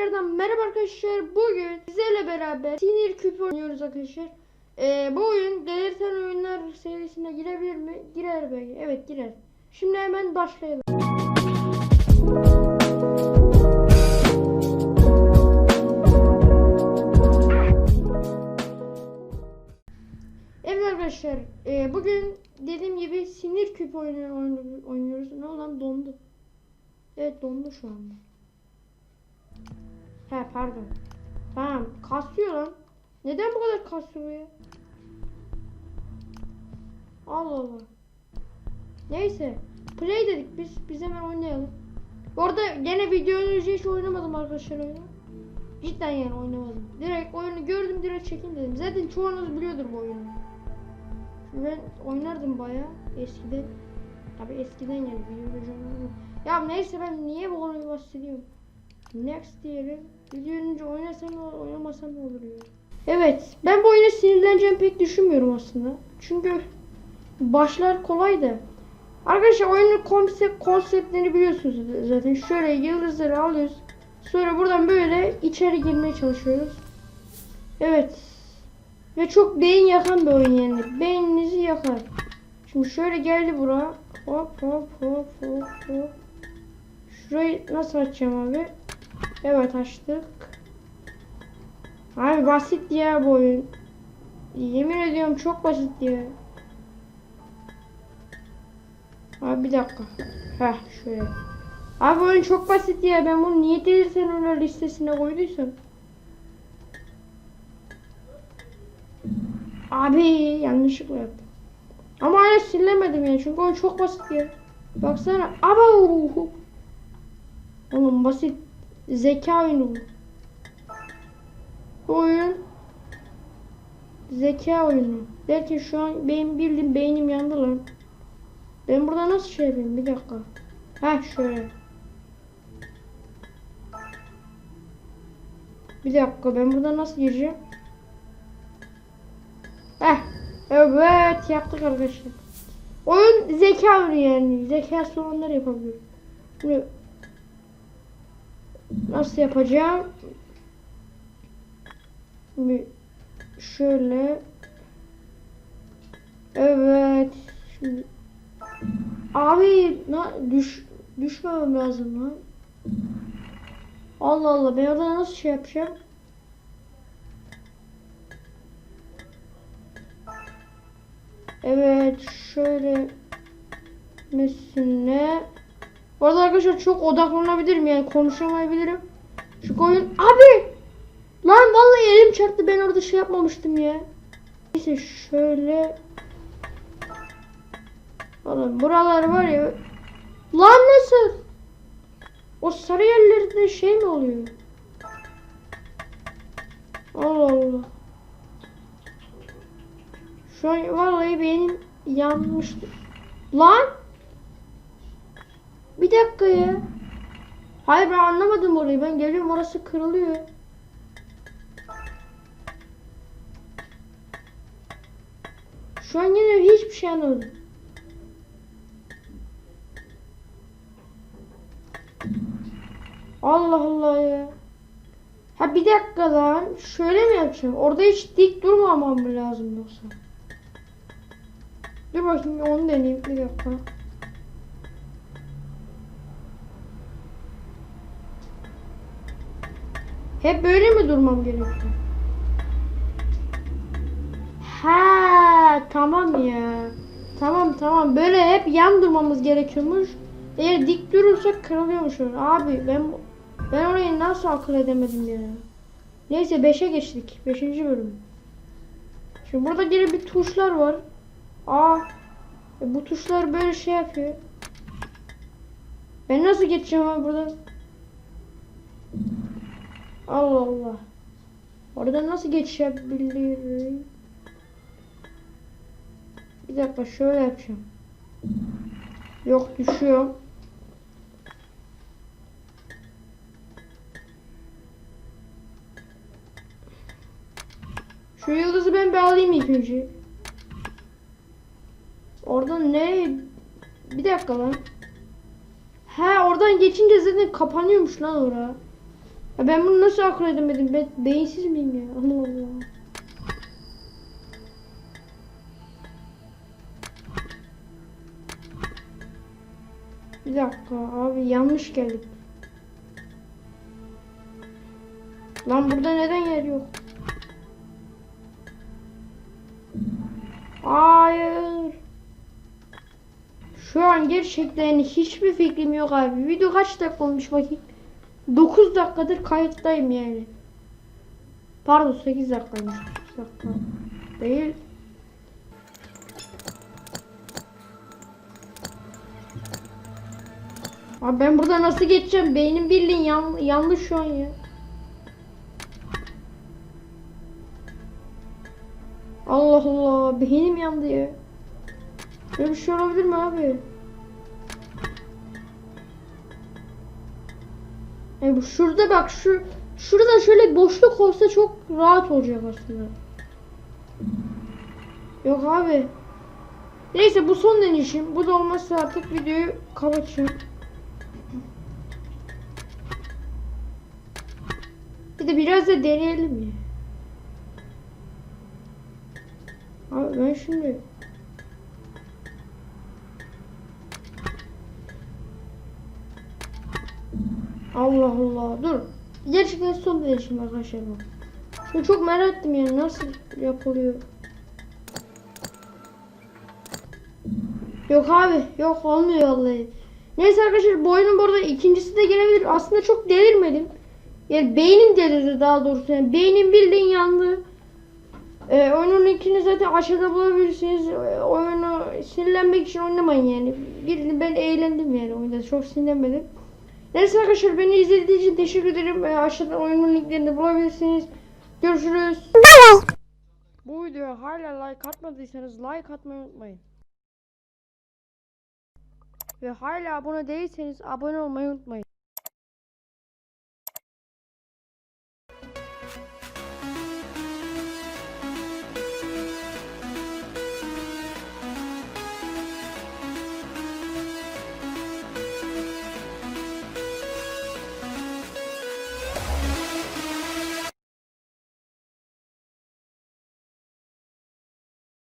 tekrardan merhaba arkadaşlar. Bugün sizlerle beraber sinir küpü oynuyoruz arkadaşlar. Ee, bu oyun delirten oyunlar serisine girebilir mi? Girer belki. Evet girer. Şimdi hemen başlayalım. Evet arkadaşlar. e, bugün dediğim gibi sinir küpü oynuyoruz. Ne olan dondu. Evet dondu şu anda. He pardon. Tamam kasıyor lan. Neden bu kadar kasıyor ya? Allah Allah. Neyse. Play dedik biz. Biz hemen oynayalım. Bu arada gene video önce hiç oynamadım arkadaşlar oyunu. Cidden yani oynamadım. Direkt oyunu gördüm direkt çekin dedim. Zaten çoğunuz biliyordur bu oyunu. Ben oynardım baya eskiden. Tabi eskiden yani video oynamadım. Ya neyse ben niye bu konuyu bahsediyorum? Next diyelim. Video önce oynasam oynamasam ne olur ya. Evet. Ben bu oyuna sinirleneceğim pek düşünmüyorum aslında. Çünkü başlar kolay da. Arkadaşlar oyunun konsept, konseptlerini biliyorsunuz zaten. Şöyle yıldızları alıyoruz. Sonra buradan böyle içeri girmeye çalışıyoruz. Evet. Ve çok beyin yakan bir oyun yani. Beyninizi yakar. Şimdi şöyle geldi bura. Hop hop hop hop hop. Şurayı nasıl açacağım abi? Evet açtık. Abi basit ya bu oyun. Yemin ediyorum çok basit ya. Abi bir dakika. Heh şöyle. Abi oyun çok basit ya. Ben bunu niye delirsen öyle listesine koyduysam. Abi yanlışlıkla yaptım. Ama hala silemedim ya. Çünkü oyun çok basit ya. Baksana. Aba. Oğlum basit. Zeka oyunu bu. Bu oyun zeka oyunu. Derken şu an benim bildiğim beynim yandı lan. Ben burada nasıl şey yapayım? Bir dakika. Ha şöyle. Bir dakika ben burada nasıl gireceğim? Heh. Evet yaptık arkadaşlar. Oyun zeka oyunu yani. Zekası olanlar yapabilir. Şimdi nasıl yapacağım? Şöyle Evet. Şimdi Abi na düş düşmemem lazım lan. Allah Allah ben orada nasıl şey yapacağım? Evet şöyle mesela Bu arada arkadaşlar çok odaklanabilirim yani konuşamayabilirim. Şu oyun abi lan vallahi elim çarptı ben orada şey yapmamıştım ya. Neyse şöyle Oğlum buralar var ya lan nasıl? O sarı yerlerde şey mi oluyor? Allah Allah. Şu an vallahi benim yanmıştı. Lan! Bir dakika ya. Hayır ben anlamadım orayı. Ben geliyorum orası kırılıyor. Şu an yine hiçbir şey anlamadım. Allah Allah ya. Ha bir dakika lan. Şöyle mi yapacağım? Orada hiç dik durmamam lazım yoksa? Dur bakayım onu deneyeyim bir dakika. Hep böyle mi durmam gerekiyor? Ha tamam ya. Tamam tamam böyle hep yan durmamız gerekiyormuş. Eğer dik durursak kırılıyormuş öyle. Abi ben ben orayı nasıl akıl edemedim ya. Neyse 5'e geçtik. 5. bölüm. Şimdi burada geri bir tuşlar var. Aa e, bu tuşlar böyle şey yapıyor. Ben nasıl geçeceğim abi buradan? Allah Allah. Oradan nasıl geçebilirim? Bir dakika şöyle yapacağım. Yok düşüyorum. Şu yıldızı ben bir alayım ilk önce. Oradan ne? Bir dakika lan. He oradan geçince zaten kapanıyormuş lan ora. Ya ben bunu nasıl akıl edemedim? Ben beyinsiz miyim ya? Allah Allah. Bir dakika abi yanlış geldik. Lan burada neden yer yok? Hayır. Şu an gerçekten hiçbir fikrim yok abi. Video kaç dakika olmuş bakayım. 9 dakikadır kayıttayım yani. Pardon 8 dakikaymış. 8 dakika. Değil. Abi ben burada nasıl geçeceğim? Beynim bildiğin yan, yanlış şu an ya. Allah Allah beynim yandı ya. Böyle bir şey olabilir mi abi? Yani şurada bak şu şurada şöyle boşluk olsa çok rahat olacak aslında. Yok abi. Neyse bu son deneyişim. Bu da olmazsa artık videoyu kapatacağım. Bir de biraz da deneyelim ya. Abi ben şimdi Allah Allah dur. Gerçekten son deneyişim arkadaşlar bu. Ben çok merak ettim yani nasıl yapılıyor. Yok abi yok olmuyor vallahi. Neyse arkadaşlar bu oyunun bu arada ikincisi de gelebilir. Aslında çok delirmedim. Yani beynim delirdi daha doğrusu. Yani beynim bildiğin yandı. Ee, oyunun linkini zaten aşağıda bulabilirsiniz. Ee, oyunu sinirlenmek için oynamayın yani. Bir, ben eğlendim yani oyunda. Çok sinirlenmedim. Neyse arkadaşlar beni izlediğiniz için teşekkür ederim. Ee, aşağıda oyunun linklerini bulabilirsiniz. Görüşürüz. Bu videoya hala like atmadıysanız like atmayı unutmayın. Ve hala abone değilseniz abone olmayı unutmayın.